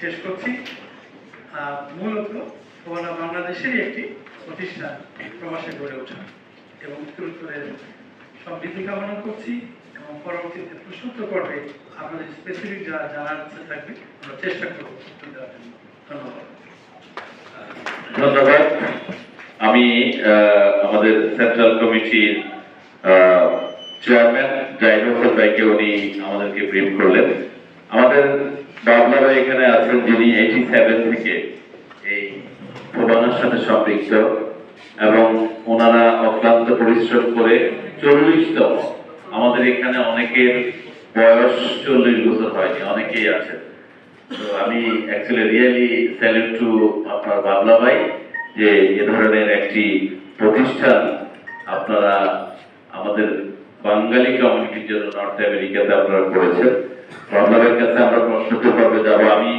শেষ করছি। মূলত ফোবানা বাংলাদেশেরই একটি প্রতিষ্ঠান প্রবাসে গড়ে ওঠা এবং উত্তরোত্তরের সমৃদ্ধি কামনা করছি এবং পরবর্তীতে প্রশ্নোত্তর পর্বে আপনাদের স্পেসিফিক যা জানার ইচ্ছে থাকবে, আমরা চেষ্টা করব উত্তর দেওয়ার জন্য। ধন্যবাদ। ধন্যবাদ। আমি আমাদের সেন্ট্রাল কমিটির চেয়ারম্যান ভাইকে উনি আমাদেরকে ব্রিফ করলেন। আমাদের বাবলা ভাই এখানে আছেন যিনি এইটি সেভেন থেকে এই প্রবানের সাথে সম্পৃক্ত এবং ওনারা অক্লান্ত পরিশ্রম করে চল্লিশতম। আমাদের এখানে অনেকের বয়স চল্লিশ বছর হয়নি, অনেকেই আছে তো আমি অ্যাকচুয়ালি রিয়েলি স্যালুট টু আপনার বাবলা ভাই যে এ ধরনের একটি প্রতিষ্ঠান আপনারা আমাদের বাঙালি কমিউনিটির জন্য নর্থ আমেরিকাতে আপনারা করেছেন। ভাইয়ের কাছে আমরা প্রশ্ন পর্বে যাব আমি